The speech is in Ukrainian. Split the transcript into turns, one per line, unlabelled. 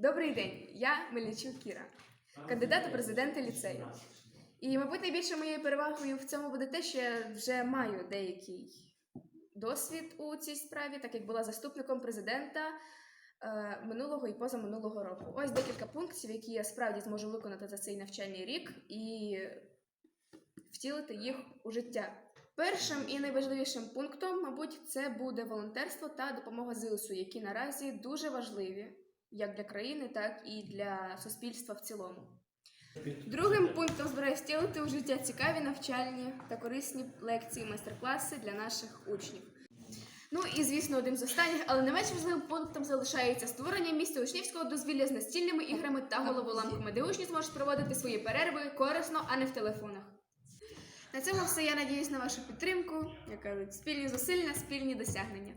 Добрий день, я Мельничук Кіра, кандидат у президенти ліцею. І, мабуть, найбільшою моєю перевагою в цьому буде те, що я вже маю деякий досвід у цій справі, так як була заступником президента е, минулого і позаминулого року. Ось декілька пунктів, які я справді зможу виконати за цей навчальний рік і втілити їх у життя. Першим і найважливішим пунктом, мабуть, це буде волонтерство та допомога ЗСУ, які наразі дуже важливі як для країни, так і для суспільства в цілому. Другим пунктом збираюсь втілити у життя цікаві навчальні та корисні лекції, майстер-класи для наших учнів. Ну і звісно, одним з останніх, але не менш важливим пунктом залишається створення місця учнівського дозвілля з настільними іграми та головоламками, де учні зможуть проводити свої перерви корисно, а не в телефонах. На цьому все. Я надіюсь на вашу підтримку. Як кажуть, спільні зусилля, спільні досягнення.